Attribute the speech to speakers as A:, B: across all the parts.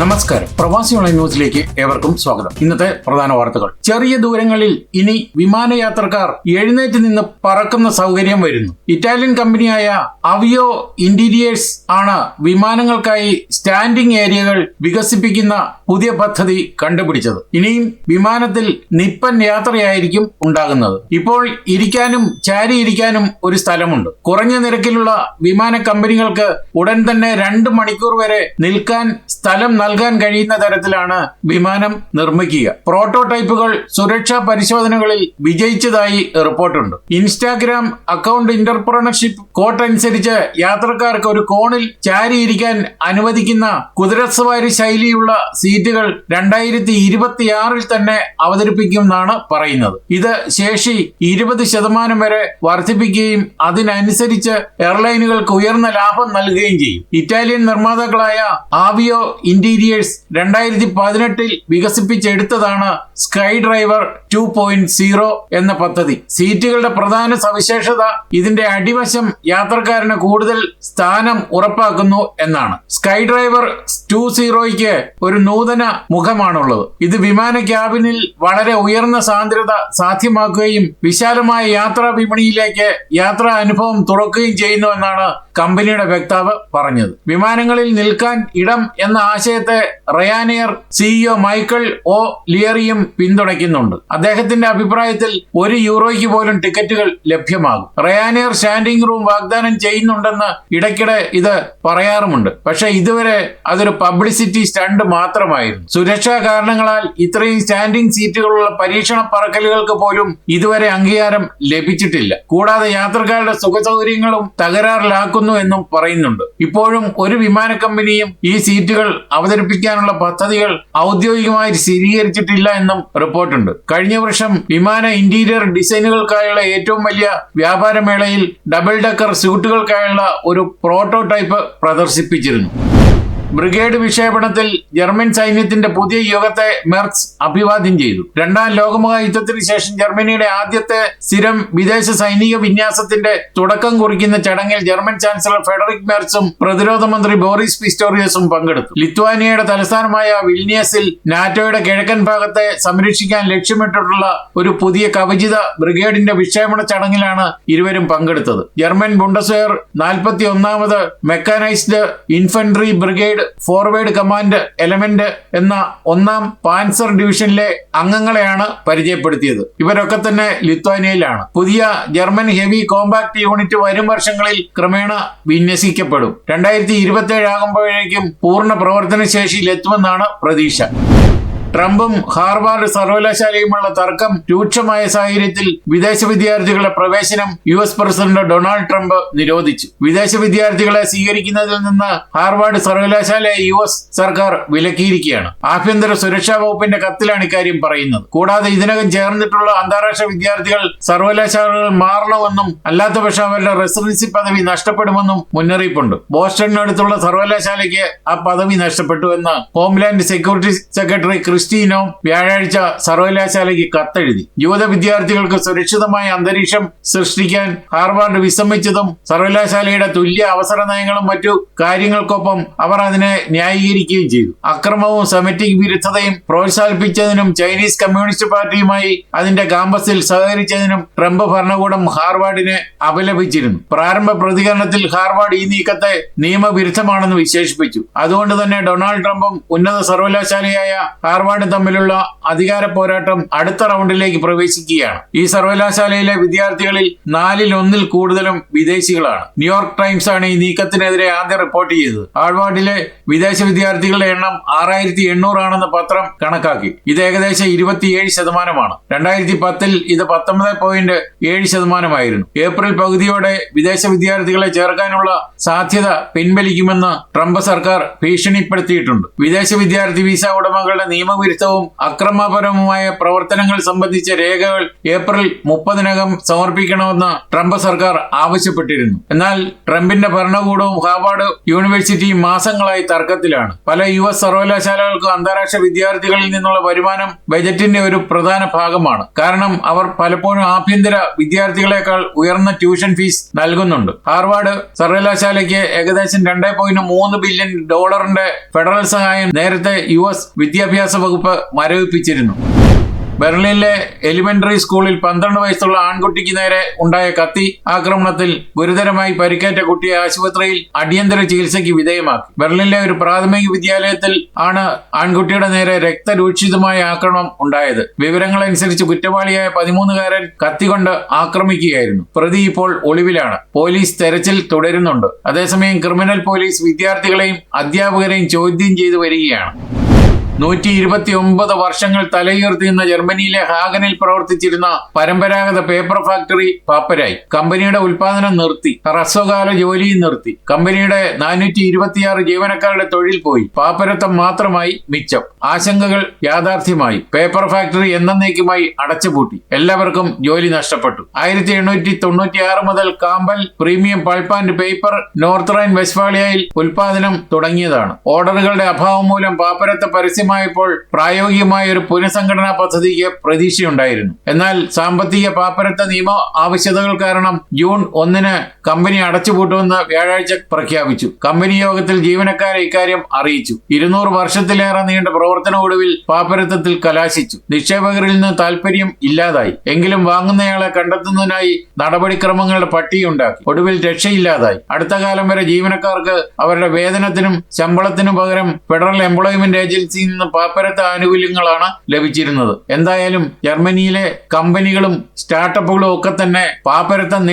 A: നമസ്കാരം. പ്രവാസി ഓൺലൈൻ ന്യൂസിലേക്ക് ഏവർക്കും സ്വാഗതം. ഇന്നത്തെ പ്രധാന വാർത്തകൾ. ചെറിയ ദൂരങ്ങളിൽ ഇനി വിമാനയാത്രക്കാർ എഴുന്നേറ്റ് നിന്ന് പറക്കുന്ന സൗകര്യം വരുന്നു. ഇറ്റാലിയൻ കമ്പനിയായ അവിയോ ഇന്റീരിയേഴ്സ് ആണ് വിമാനങ്ങൾക്കായി സ്റ്റാൻഡിംഗ് ഏരിയകൾ വികസിപ്പിക്കുന്ന പുതിയ പദ്ധതി കണ്ടുപിടിച്ചത്. ഇനിയും വിമാനത്തിൽ നിപ്പൻ യാത്രയായിരിക്കും ഉണ്ടാകുന്നത്. ഇപ്പോൾ ഇരിക്കാനും ചാരിയിരിക്കാനും ഒരു സ്ഥലമുണ്ട്. കുറഞ്ഞ നിരക്കിലുള്ള വിമാന കമ്പനികൾക്ക് ഉടൻ തന്നെ രണ്ട് മണിക്കൂർ വരെ നിൽക്കാൻ സ്ഥലം നൽകാൻ കഴിയുന്ന തരത്തിലാണ് വിമാനം നിർമ്മിക്കുക. പ്രോട്ടോടൈപ്പുകൾ സുരക്ഷാ പരിശോധനകളിൽ വിജയിച്ചതായി റിപ്പോർട്ടുണ്ട്. ഇൻസ്റ്റാഗ്രാം അക്കൗണ്ട് ഇന്റർപ്രണർഷിപ്പ് കോട്ട് അനുസരിച്ച് യാത്രക്കാർക്ക് ഒരു കോണിൽ ചാരിയിരിക്കാൻ അനുവദിക്കുന്ന കുതിരസവാരി ശൈലിയുള്ള സീറ്റുകൾ രണ്ടായിരത്തി ഇരുപത്തിയാറിൽ തന്നെ അവതരിപ്പിക്കുമെന്നാണ് പറയുന്നത്. ഇത് ശേഷി ഇരുപത് ശതമാനം വരെ വർദ്ധിപ്പിക്കുകയും അതിനനുസരിച്ച് എയർലൈനുകൾക്ക് ഉയർന്ന ലാഭം നൽകുകയും ചെയ്യും. ഇറ്റാലിയൻ നിർമ്മാതാക്കളായ ആവിയോ ഇന്റീരിയേഴ്സ് രണ്ടായിരത്തി പതിനെട്ടിൽ വികസിപ്പിച്ചെടുത്തതാണ് sky driver two point zero എന്ന പദ്ധതി. സീറ്റുകളുടെ പ്രധാന സവിശേഷത ഇതിന്റെ അടിവശം യാത്രക്കാരന് കൂടുതൽ സ്ഥാനം ഉറപ്പാക്കുന്നു എന്നാണ്. സ്കൈ ഡ്രൈവർ ടു സീറോയ്ക്ക് ഒരു നൂതന മുഖമാണുള്ളത്. ഇത് വിമാന ക്യാബിനിൽ വളരെ ഉയർന്ന സാന്ദ്രത സാധ്യമാക്കുകയും വിശാലമായ യാത്രാ വിപണിയിലേക്ക് യാത്രാ അനുഭവം തുറക്കുകയും ചെയ്യുന്നു എന്നാണ് കമ്പനിയുടെ വക്താവ് പറഞ്ഞത്. വിമാനങ്ങളിൽ നിൽക്കാൻ ഇടം എന്ന ആശയത്തെ റയാനിയർ സിഇഒ മൈക്കിൾ ഒ ലിയറിയും പിന്തുണയ്ക്കുന്നുണ്ട്. അദ്ദേഹത്തിന്റെ അഭിപ്രായത്തിൽ ഒരു യൂറോയ്ക്ക് പോലും ടിക്കറ്റുകൾ ലഭ്യമാകും. റയാനിയർ സ്റ്റാൻഡിംഗ് റൂം വാഗ്ദാനം ചെയ്യുന്നുണ്ടെന്ന് ഇടയ്ക്കിടെ ഇത് പറയാറുമുണ്ട്. പക്ഷെ ഇതുവരെ അതൊരു പബ്ലിസിറ്റി സ്റ്റണ്ട് മാത്രമായിരുന്നു. സുരക്ഷാ കാരണങ്ങളാൽ ഇത്രയും സ്റ്റാൻഡിംഗ് സീറ്റുകളുള്ള പരീക്ഷണ പറക്കലുകൾക്ക് പോലും ഇതുവരെ അംഗീകാരം ലഭിച്ചിട്ടില്ല. കൂടാതെ യാത്രക്കാരുടെ സുഖസൗകര്യങ്ങളും തകരാറിലാക്കുന്നു എന്നും പറയുന്നുണ്ട്. ഇപ്പോഴും ഒരു വിമാന കമ്പനിയും ഈ സീറ്റുകൾ അവതരിപ്പിക്കാനുള്ള പദ്ധതികൾ ഔദ്യോഗികമായി സ്ഥിരീകരിച്ചിട്ടില്ല എന്നും റിപ്പോർട്ടുണ്ട്. കഴിഞ്ഞ വർഷം വിമാന ഇന്റീരിയർ ഡിസൈനുകൾക്കായുള്ള ഏറ്റവും വലിയ വ്യാപാരമേളയിൽ ഡബിൾ ഡക്കർ സ്യൂട്ടുകൾക്കായുള്ള ഒരു പ്രോട്ടോടൈപ്പ് പ്രദർശിപ്പിച്ചിരുന്നു. ബ്രിഗേഡ് വിക്ഷേപണത്തിൽ ജർമ്മൻ സൈന്യത്തിന്റെ പുതിയ യുഗത്തെ മെർസ് അഭിവാദ്യം ചെയ്തു. രണ്ടാം ലോകമഹായുദ്ധത്തിന് ശേഷം ജർമ്മനിയുടെ ആദ്യത്തെ സ്ഥിരം വിദേശ സൈനിക വിന്യാസത്തിന്റെ തുടക്കം കുറിക്കുന്ന ചടങ്ങിൽ ജർമ്മൻ ചാൻസലർ ഫെഡറിക് മെർസും പ്രതിരോധ മന്ത്രി ബോറിസ് പിസ്റ്റോറിയസും പങ്കെടുത്തു. ലിത്വാനിയയുടെ തലസ്ഥാനമായ വിൽനിയസിൽ നാറ്റോയുടെ കിഴക്കൻ ഭാഗത്തെ സംരക്ഷിക്കാൻ ലക്ഷ്യമിട്ടിട്ടുള്ള ഒരു പുതിയ കവചിത ബ്രിഗേഡിന്റെ വിക്ഷേപണ ചടങ്ങിലാണ് ഇരുവരും പങ്കെടുത്തത്. ജർമ്മൻ ബുണ്ടസ്വെയർ നാൽപ്പത്തി ഒന്നാമത് mechanised infantry brigade forward command element എന്ന ഒന്നാം പാൻസർ ഡിവിഷനിലെ അംഗങ്ങളെയാണ് പരിചയപ്പെടുത്തിയത്. ഇവരൊക്കെ തന്നെ ലിത്വാനിയയിലാണ്. പുതിയ ജർമ്മൻ ഹെവി കോമ്പാക്ട് യൂണിറ്റ് വരും വർഷങ്ങളിൽ ക്രമേണ വിന്യസിക്കപ്പെടും. രണ്ടായിരത്തി ഇരുപത്തി ഏഴ് ആകുമ്പോഴേക്കും പൂർണ പ്രവർത്തനശേഷിയിലെത്തുമെന്നാണ് പ്രതീക്ഷ. ട്രംപും ഹാർവാർഡ് സർവകലാശാലയുമുള്ള തർക്കം രൂക്ഷമായ സാഹചര്യത്തിൽ വിദേശ വിദ്യാർത്ഥികളുടെ പ്രവേശനം U S president Donald Trump നിരോധിച്ചു. വിദേശ വിദ്യാർത്ഥികളെ സ്വീകരിക്കുന്നതിൽ നിന്ന് ഹാർവാർഡ് സർവകലാശാലയെ യു എസ് സർക്കാർ വിലക്കിയിരിക്കുകയാണ്. ആഭ്യന്തര സുരക്ഷാ വകുപ്പിന്റെ കത്തിലാണ് ഇക്കാര്യം പറയുന്നത്. കൂടാതെ ഇതിനകം ചേർന്നിട്ടുള്ള അന്താരാഷ്ട്ര വിദ്യാർത്ഥികൾ സർവകലാശാലകൾ മാറണമെന്നും അല്ലാത്തപക്ഷം അവരുടെ റെസിഡൻസി പദവി നഷ്ടപ്പെടുമെന്നും മുന്നറിയിപ്പുണ്ട്. ബോസ്റ്റണിനടുത്തുള്ള സർവകലാശാലയ്ക്ക് ആ പദവി നഷ്ടപ്പെട്ടു എന്ന് ഹോംലാൻഡ് സെക്യൂരിറ്റി സെക്രട്ടറി ക്രിസ്റ്റീനോ വ്യാഴാഴ്ച സർവകലാശാലയ്ക്ക് കത്തെഴുതി. യുവത വിദ്യാർത്ഥികൾക്ക് സുരക്ഷിതമായ അന്തരീക്ഷം സൃഷ്ടിക്കാൻ ഹാർവാർഡ് വിസമ്മതിച്ചതും സർവകലാശാലയുടെ തുല്യ അവസര നയങ്ങളും മറ്റു കാര്യങ്ങൾക്കൊപ്പം അവർ അതിനെ ന്യായീകരിക്കുകയും ചെയ്തു. അക്രമവും സെമറ്റിക് വിരുദ്ധതയും പ്രോത്സാഹിപ്പിച്ചതിനും ചൈനീസ് കമ്മ്യൂണിസ്റ്റ് പാർട്ടിയുമായി അതിന്റെ കാമ്പസിൽ സഹകരിച്ചതിനും ട്രംപ് ഭരണകൂടം ഹാർവാർഡിനെ അപലപിച്ചിരുന്നു. പ്രാരംഭ പ്രതികരണത്തിൽ ഹാർവാർഡ് ഈ നീക്കത്തെ നിയമവിരുദ്ധമാണെന്ന് വിശേഷിപ്പിച്ചു. അതുകൊണ്ട് തന്നെ ഡൊണാൾഡ് ട്രംപും ഉന്നത സർവകലാശാലയായ ഹാർവാർഡ് തമ്മിലുള്ള അധികാര പോരാട്ടം അടുത്ത റൗണ്ടിലേക്ക് പ്രവേശിക്കുകയാണ്. ഈ സർവകലാശാലയിലെ വിദ്യാർത്ഥികളിൽ നാലിൽ ഒന്നിൽ കൂടുതലും വിദേശികളാണ്. ന്യൂയോർക്ക് ടൈംസ് ആണ് ഈ നീക്കത്തിനെതിരെ ആദ്യം റിപ്പോർട്ട് ചെയ്തത്. ഹാർവാർഡിലെ വിദേശ വിദ്യാർത്ഥികളുടെ എണ്ണം ആറായിരത്തി എണ്ണൂറാണെന്ന് പത്രം കണക്കാക്കി. ഇത് ഏകദേശം ഇരുപത്തിയേഴ് ശതമാനമാണ്. രണ്ടായിരത്തി പത്തിൽ ഇത് പത്തൊമ്പത് പോയിന്റ് ഏഴ് ശതമാനമായിരുന്നു. ഏപ്രിൽ പകുതിയോടെ വിദേശ വിദ്യാർത്ഥികളെ ചേർക്കാനുള്ള സാധ്യത പിൻവലിക്കുമെന്ന് ട്രംപ് സർക്കാർ ഭീഷണിപ്പെടുത്തിയിട്ടുണ്ട്. വിദേശ വിദ്യാർത്ഥി വിസ ഉടമകളുടെ നിയമ നിയമവിരുദ്ധവും അക്രമപരവുമായ പ്രവർത്തനങ്ങൾ സംബന്ധിച്ച രേഖകൾ ഏപ്രിൽ മുപ്പതിനകം സമർപ്പിക്കണമെന്ന് ട്രംപ് സർക്കാർ ആവശ്യപ്പെട്ടിരുന്നു. എന്നാൽ ട്രംപിന്റെ ഭരണകൂടവും ഹാർവാർഡ് യൂണിവേഴ്സിറ്റിയും മാസങ്ങളായി തർക്കത്തിലാണ്. പല യു എസ് സർവകലാശാലകൾക്കും അന്താരാഷ്ട്ര വിദ്യാർത്ഥികളിൽ നിന്നുള്ള വരുമാനം ബജറ്റിന്റെ ഒരു പ്രധാന ഭാഗമാണ്. കാരണം അവർ പലപ്പോഴും ആഭ്യന്തര വിദ്യാർത്ഥികളെക്കാൾ ഉയർന്ന ട്യൂഷൻ ഫീസ് നൽകുന്നുണ്ട്. ഹാർവാർഡ് സർവകലാശാലയ്ക്ക് ഏകദേശം രണ്ടേ ബില്യൺ ഡോളറിന്റെ ഫെഡറൽ സഹായം നേരത്തെ യു എസ് വിദ്യാഭ്യാസ വകുപ്പ് മരവിപ്പിച്ചിരുന്നു. ബെർലിനിലെ എലിമെന്ററി സ്കൂളിൽ പന്ത്രണ്ട് വയസ്സുള്ള ആൺകുട്ടിക്ക് നേരെ ഉണ്ടായ കത്തി ആക്രമണത്തിൽ ഗുരുതരമായി പരിക്കേറ്റ കുട്ടിയെ ആശുപത്രിയിൽ അടിയന്തര ചികിത്സയ്ക്ക് വിധേയമാക്കി. ബെർലിനിലെ ഒരു പ്രാഥമിക വിദ്യാലയത്തിൽ ആണ് ആൺകുട്ടിയുടെ നേരെ രക്തരൂക്ഷിതമായ ആക്രമണം ഉണ്ടായത്. വിവരങ്ങളനുസരിച്ച് കുറ്റവാളിയായ പതിമൂന്നുകാരൻ കത്തികൊണ്ട് ആക്രമിക്കുകയായിരുന്നു. പ്രതി ഇപ്പോൾ ഒളിവിലാണ്. പോലീസ് തെരച്ചിൽ തുടരുന്നുണ്ട്. അതേസമയം ക്രിമിനൽ പോലീസ് വിദ്യാർത്ഥികളെയും അധ്യാപകരെയും ചോദ്യം ചെയ്തു വരികയാണ്. നൂറ്റി ഇരുപത്തി ഒമ്പത് വർഷങ്ങൾ തലയുയർത്തി നിന്ന ജർമ്മനിയിലെ ഹാഗനിൽ പ്രവർത്തിച്ചിരുന്ന പരമ്പരാഗത പേപ്പർ ഫാക്ടറി പാപ്പരായി. കമ്പനിയുടെ ഉൽപാദനം നിർത്തി. ഹ്രസ്വകാല ജോലിയും നിർത്തി. കമ്പനിയുടെ നാനൂറ്റി ഇരുപത്തിയാറ് ജീവനക്കാരുടെ തൊഴിൽ പോയി. പാപ്പരത്വം മാത്രമായി മിച്ചം. ആശങ്കകൾ യാഥാർത്ഥ്യമായി. പേപ്പർ ഫാക്ടറി എന്നേക്കുമായി അടച്ചുപൂട്ടി. എല്ലാവർക്കും ജോലി നഷ്ടപ്പെട്ടു. ആയിരത്തി എണ്ണൂറ്റി തൊണ്ണൂറ്റി ആറ് മുതൽ Kabel premium pulp and paper North Rhine വെസ്റ്റ്ഫാളിയയിൽ ഉൽപാദനം തുടങ്ങിയതാണ്. ഓർഡറുകളുടെ അഭാവം മൂലം പാപ്പരത്ത പരസ്യമായപ്പോൾ പ്രായോഗികമായ ഒരു പുനഃസംഘടനാ പദ്ധതിക്ക് പ്രതീക്ഷയുണ്ടായിരുന്നു. എന്നാൽ സാമ്പത്തിക പാപ്പരത്ത നിയമ ആവശ്യതകൾ കാരണം ജൂൺ ഒന്നിന് കമ്പനി അടച്ചുപൂട്ടുമെന്ന് വ്യാഴാഴ്ച പ്രഖ്യാപിച്ചു. കമ്പനി യോഗത്തിൽ ജീവനക്കാരെ ഇക്കാര്യം അറിയിച്ചു. ഇരുന്നൂറ് വർഷത്തിലേറെ നീണ്ട പ്രവർത്തന ഒടുവിൽ പാപ്പരത്വത്തിൽ കലാശിച്ചു. നിക്ഷേപകരിൽ നിന്ന് താല്പര്യം ഇല്ലാതായി. എങ്കിലും വാങ്ങുന്നയാളെ കണ്ടെത്തുന്നതിനായി നടപടിക്രമങ്ങളുടെ പട്ടികയുണ്ടാക്കി. ഒടുവിൽ രക്ഷയില്ലാതായി. അടുത്ത കാലം വരെ ജീവനക്കാർക്ക് അവരുടെ വേതനത്തിനും ശമ്പളത്തിനും പകരം ഫെഡറൽ എംപ്ലോയ്മെന്റ് ഏജൻസിയിൽ നിന്ന് പാപ്പരത്ത ആനുകൂല്യങ്ങളാണ് ലഭിച്ചിരുന്നത്. എന്തായാലും ജർമ്മനിയിലെ കമ്പനികളും സ്റ്റാർട്ടപ്പുകളും ഒക്കെ തന്നെ പാപ്പരത്തം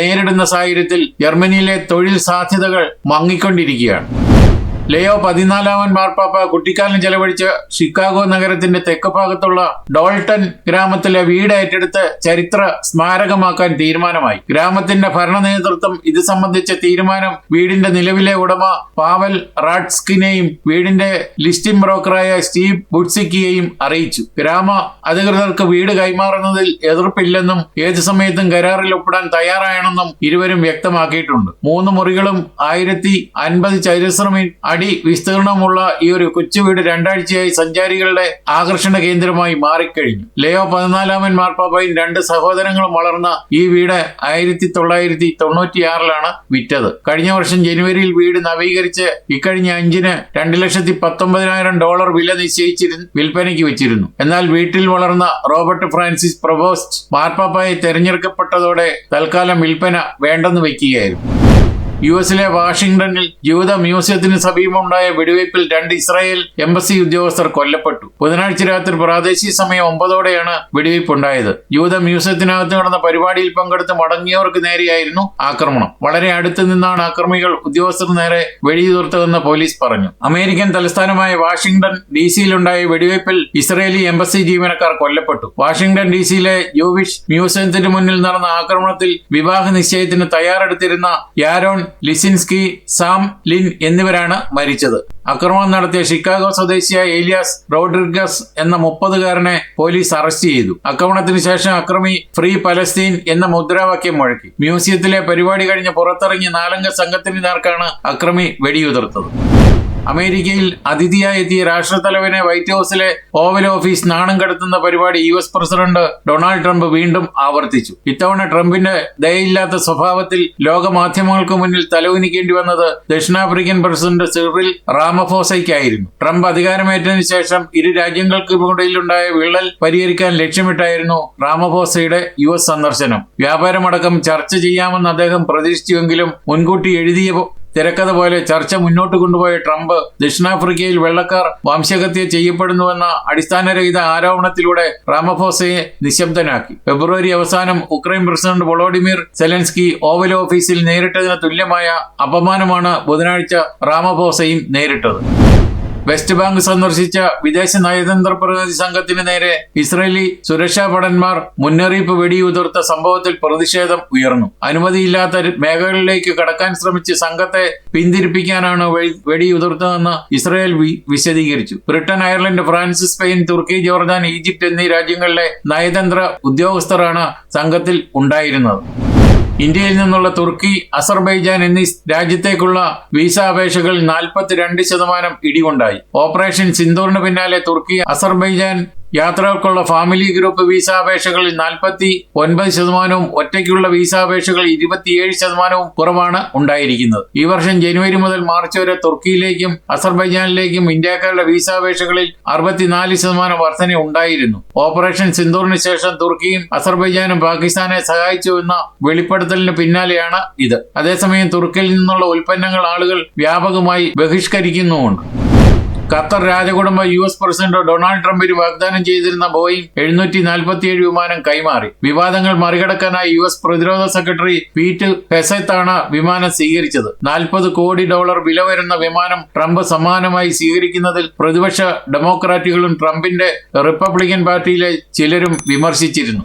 A: നേരിടുന്ന സാഹചര്യത്തിൽ ജർമ്മനിയിലെ തൊഴിൽ സാധ്യതകൾ മങ്ങിക്കൊണ്ടിരിക്കുകയാണ്. ലയോ പതിനാലാമൻ മാർപ്പാപ്പ കുട്ടിക്കാലം ചെലവഴിച്ച് ഷിക്കാഗോ നഗരത്തിന്റെ തെക്ക് ഭാഗത്തുള്ള ഡോൾട്ടൺ ഗ്രാമത്തിലെ വീട് ഏറ്റെടുത്ത് ചരിത്ര സ്മാരകമാക്കാൻ തീരുമാനമായി. ഗ്രാമത്തിന്റെ ഭരണ നേതൃത്വം ഇത് സംബന്ധിച്ച തീരുമാനം വീടിന്റെ നിലവിലെ ഉടമ പാവൽ റാഡ്സ്കിനെയും വീടിന്റെ ലിസ്റ്റിംഗ് ബ്രോക്കറായ സ്റ്റീവ് ബുഡ്സിക്കിയെയും അറിയിച്ചു. ഗ്രാമ അധികൃതർക്ക് വീട് കൈമാറുന്നതിൽ എതിർപ്പില്ലെന്നും ഏതു സമയത്തും കരാറിൽ ഒപ്പിടാൻ തയ്യാറാണെന്നും ഇരുവരും വ്യക്തമാക്കിയിട്ടുണ്ട്. മൂന്ന് മുറികളും ആയിരത്തി അൻപത് ചതുരശ്ര അടി വിസ്തീർണമുള്ള ഈ ഒരു കൊച്ചു വീട് രണ്ടാഴ്ചയായി സഞ്ചാരികളുടെ ആകർഷണ കേന്ദ്രമായി മാറിക്കഴിഞ്ഞു. ലയോ പതിനാലാമൻ മാർപ്പാപ്പയും രണ്ട് സഹോദരങ്ങളും വളർന്ന ഈ വീട് ആയിരത്തി തൊള്ളായിരത്തി തൊണ്ണൂറ്റിയാറിലാണ് വിറ്റത്. കഴിഞ്ഞ വർഷം ജനുവരിയിൽ വീട് നവീകരിച്ച് ഇക്കഴിഞ്ഞ അഞ്ചിന് രണ്ട് ലക്ഷത്തി പത്തൊമ്പതിനായിരം ഡോളർ വില നിശ്ചയിച്ചിരുന്നു വിൽപ്പനയ്ക്ക് വെച്ചിരുന്നു. എന്നാൽ വീട്ടിൽ വളർന്ന റോബർട്ട് ഫ്രാൻസിസ് പ്രൊബോസ്റ്റ് മാർപ്പാപ്പായി തെരഞ്ഞെടുക്കപ്പെട്ടതോടെ തൽക്കാലം വിൽപ്പന വേണ്ടെന്ന് വെക്കുകയായിരുന്നു. യു എസിലെ വാഷിംഗ്ടണിൽ ജൂത മ്യൂസിയത്തിന് സമീപമുണ്ടായ വെടിവയ്പിൽ രണ്ട് ഇസ്രായേൽ എംബസി ഉദ്യോഗസ്ഥർ കൊല്ലപ്പെട്ടു. ബുധനാഴ്ച രാത്രി പ്രാദേശിക സമയം ഒമ്പതോടെയാണ് വെടിവയ്പ് ഉണ്ടായത് ജൂത മ്യൂസിയത്തിനകത്ത് നടന്ന പരിപാടിയിൽ പങ്കെടുത്ത് മടങ്ങിയവർക്ക് നേരെയായിരുന്നു ആക്രമണം. വളരെ അടുത്ത് നിന്നാണ് ആക്രമികൾ ഉദ്യോഗസ്ഥർ നേരെ വെടിയുതിർത്തതെന്ന് പോലീസ് പറഞ്ഞു. അമേരിക്കൻ തലസ്ഥാനമായ വാഷിംഗ്ടൺ ഡി സിയിലുണ്ടായ വെടിവയ്പിൽ ഇസ്രയേലി എംബസി ജീവനക്കാർ കൊല്ലപ്പെട്ടു. വാഷിംഗ്ടൺ ഡി സിയിലെ ജൂവിഷ് മ്യൂസിയത്തിന് മുന്നിൽ നടന്ന ആക്രമണത്തിൽ വിവാഹ നിശ്ചയത്തിന് തയ്യാറെടുത്തിരുന്ന യാരോൺ ലിസിൻസ്കി സാം ലിൻ എന്നിവരാണ് മരിച്ചത്. ആക്രമണം നടത്തിയ ഷിക്കാഗോ സ്വദേശിയായ ഏലിയാസ് റോഡ്രിഗസ് എന്ന മുപ്പതുകാരനെ പോലീസ് അറസ്റ്റ് ചെയ്തു. ആക്രമണത്തിന് ശേഷം അക്രമി ഫ്രീ പലസ്തീൻ എന്ന മുദ്രാവാക്യം മുഴക്കി. മ്യൂസിയത്തിലെ പരിപാടി കഴിഞ്ഞ് പുറത്തിറങ്ങിയ നാലംഗ സംഘത്തിന് നേർക്കാണ് അക്രമി വെടിയുതിർത്തത്. അമേരിക്കയിൽ അതിഥിയായി എത്തിയ രാഷ്ട്രത്തലവനെ വൈറ്റ് ഹൌസിലെ ഓവൽ ഓഫീസ് നാണം കടത്തുന്ന പരിപാടി U S president Donald Trump വീണ്ടും ആവർത്തിച്ചു. ഇത്തവണ ട്രംപിന്റെ ദയയില്ലാത്ത സ്വഭാവത്തിൽ ലോകമാധ്യമങ്ങൾക്ക് മുന്നിൽ തലകുനിക്കേണ്ടി വന്നത് ദക്ഷിണാഫ്രിക്കൻ പ്രസിഡന്റ് സിറിൽ റാമഫോസയ്ക്കായിരുന്നു. ട്രംപ് അധികാരമേറ്റതിനു ശേഷം ഇരു രാജ്യങ്ങൾക്കുമിടയിലുണ്ടായ വിള്ളൽ പരിഹരിക്കാൻ ലക്ഷ്യമിട്ടായിരുന്നു റാമഫോസയുടെ യു എസ് സന്ദർശനം. വ്യാപാരമടക്കം ചർച്ച ചെയ്യാമെന്ന് അദ്ദേഹം പ്രതീക്ഷിച്ചുവെങ്കിലും മുൻകൂട്ടി എഴുതിയ തിരക്കഥ പോലെ ചർച്ച മുന്നോട്ട് കൊണ്ടുപോയ ട്രംപ് ദക്ഷിണാഫ്രിക്കയിൽ വെള്ളക്കാർ വംശഹത്യ ചെയ്യപ്പെടുന്നുവെന്ന അടിസ്ഥാനരഹിത ആരോപണത്തിലൂടെ റാമഫോസയെ നിശബ്ദനാക്കി. ഫെബ്രുവരി അവസാനം Ukraine president Volodymyr Zelensky Oval ഓഫീസിൽ നേരിട്ടതിന് തുല്യമായ അപമാനമാണ് ബുധനാഴ്ച റാമഫോസയും നേരിട്ടത്. വെസ്റ്റ് ബാങ്ക് സന്ദർശിച്ച വിദേശ നയതന്ത്ര പ്രതിനിധി സംഘത്തിന് നേരെ ഇസ്രയേലി സുരക്ഷാ ഭടന്മാർ മുന്നറിയിപ്പ് വെടിയുതിർത്ത സംഭവത്തിൽ പ്രതിഷേധം ഉയർന്നു. അനുമതിയില്ലാത്ത മേഖലകളിലേക്ക് കടക്കാൻ ശ്രമിച്ച് സംഘത്തെ പിന്തിരിപ്പിക്കാനാണ് വെടി- വെടിയുതിർത്തതെന്ന് ഇസ്രയേൽ വിശദീകരിച്ചു. ബ്രിട്ടൻ അയർലൻഡ് ഫ്രാൻസ് സ്പെയിൻ തുർക്കി ജോർദാൻ ഈജിപ്ത് എന്നീ രാജ്യങ്ങളിലെ നയതന്ത്ര ഉദ്യോഗസ്ഥരാണ് സംഘത്തിൽ ഉണ്ടായിരുന്നത്. ഇന്ത്യയിൽ നിന്നുള്ള തുർക്കി അസർബൈജാൻ എന്നീ രാജ്യത്തേക്കുള്ള വിസ അപേക്ഷകളിൽ നാൽപ്പത്തിരണ്ട് ശതമാനം ഇടിവുണ്ടായി. ഓപ്പറേഷൻ സിന്ദൂറിന് പിന്നാലെ തുർക്കി അസർബൈജാൻ യാത്രകൾക്കുള്ള ഫാമിലി ഗ്രൂപ്പ് വിസ അപേക്ഷകളിൽ നാൽപ്പത്തി ഒൻപത് ശതമാനവും ഒറ്റയ്ക്കുള്ള വിസ അപേക്ഷകൾ ഇരുപത്തിയേഴ് ശതമാനവും കുറവാണ് ഉണ്ടായിരിക്കുന്നത്. ഈ വർഷം ജനുവരി മുതൽ മാർച്ച് വരെ തുർക്കിയിലേക്കും അസർബൈജാനിലേക്കും ഇന്ത്യക്കാരുടെ വിസ അപേക്ഷകളിൽ അറുപത്തിനാല് ശതമാനം വർധന ഉണ്ടായിരുന്നു. ഓപ്പറേഷൻ സിന്ദൂറിന് ശേഷം തുർക്കിയും അസർബൈജാനും പാകിസ്ഥാനെ സഹായിച്ചു എന്ന വെളിപ്പെടുത്തലിന് പിന്നാലെയാണ് ഇത്. അതേസമയം തുർക്കിയിൽ നിന്നുള്ള ഉൽപ്പന്നങ്ങൾ ആളുകൾ വ്യാപകമായി ബഹിഷ്കരിക്കുന്നുമുണ്ട്. ഖത്തർ രാജകുടുംബ യു എസ് പ്രസിഡന്റ് ഡൊണാൾഡ് ട്രംപിന് വാഗ്ദാനം ചെയ്തിരുന്ന ബോയിങ് എഴുന്നൂറ്റി നാൽപ്പത്തിയേഴ് വിമാനം കൈമാറി. വിവാദങ്ങൾ മറികടക്കാനായി യു എസ് പ്രതിരോധ സെക്രട്ടറി പീറ്റ് ഹെസത്താണ് വിമാനം സ്വീകരിച്ചത്. നാൽപ്പത് കോടി ഡോളർ വില വരുന്ന വിമാനം ട്രംപ് സമ്മാനമായി സ്വീകരിക്കുന്നതിൽ പ്രതിപക്ഷ ഡെമോക്രാറ്റുകളും ട്രംപിന്റെ റിപ്പബ്ലിക്കൻ പാർട്ടിയിലെ ചിലരും വിമർശിച്ചിരുന്നു.